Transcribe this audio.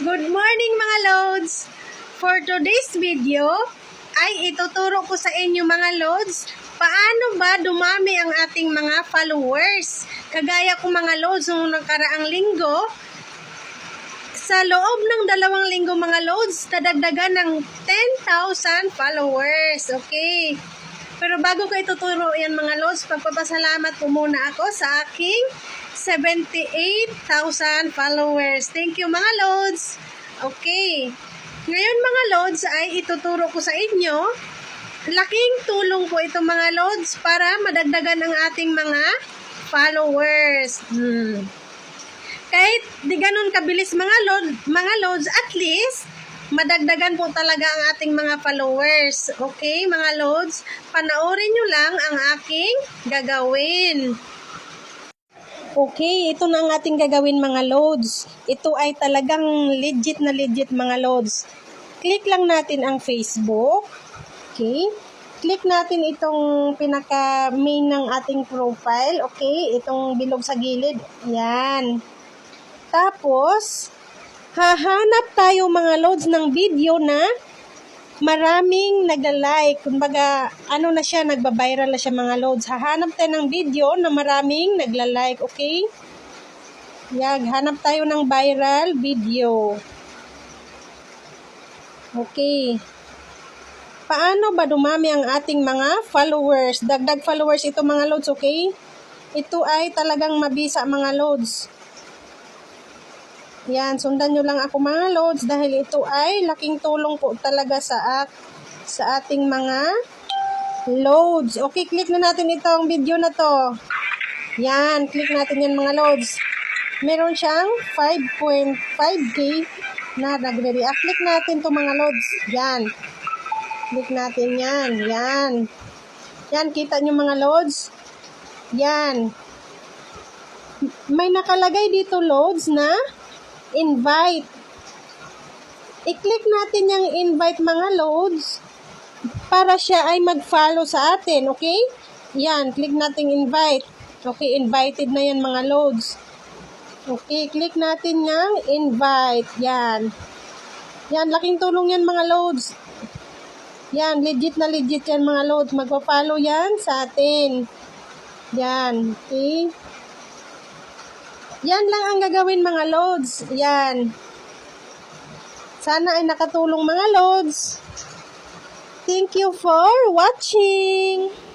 Good morning mga loads! For today's video, ay ituturo ko sa inyo mga loads paano ba dumami ang ating mga followers. Kagaya ko mga loads nung nakaraang linggo, sa loob ng dalawang linggo mga loads, nadagdagan ng 10,000 followers. Okay. Pero bago ko ituturo yan mga loads, pagpapasalamat po muna ako sa aking 78,000 followers. Thank you mga loads. Okay. Ngayon mga loads ay ituturo ko sa inyo. Laking tulong po ito mga loads para madagdagan ang ating mga followers. Hmm. Kahit di ganun kabilis mga load, mga loads, at least madagdagan po talaga ang ating mga followers. Okay, mga loads? Panoorin nyo lang ang aking gagawin. Okay, ito na ang ating gagawin mga loads. Ito ay talagang legit na legit mga loads. Click lang natin ang Facebook. Okay. Click natin itong pinaka main ng ating profile. Okay, itong bilog sa gilid. Yan. Tapos, hahanap tayo mga loads ng video na maraming nagla-like. Kumbaga, ano na siya, nagba-viral na siya mga loads. Hahanap tayo ng video na maraming nagla-like, okay? Yag, hanap tayo ng viral video. Okay. Paano ba dumami ang ating mga followers? Dagdag followers ito mga loads, okay? Ito ay talagang mabisa mga loads. Yan, sundan nyo lang ako mga loads dahil ito ay laking tulong po talaga sa ak sa ating mga loads. Okay, click na natin itong video na to. Yan, click natin yan mga loads. Meron siyang 5.5k na nagre-react. Click natin to mga loads. Yan. Click natin yan. Yan. Yan, kita nyo mga loads. Yan. May nakalagay dito loads na invite. I-click natin yung invite mga loads para siya ay mag-follow sa atin, okay? Yan, click natin invite. Okay, invited na yan mga loads. Okay, click natin yung invite. Yan. Yan, laking tulong yan mga loads. Yan, legit na legit yan mga loads. Magpa-follow yan sa atin. Yan, okay? Yan lang ang gagawin mga loads. Yan. Sana ay nakatulong mga loads. Thank you for watching.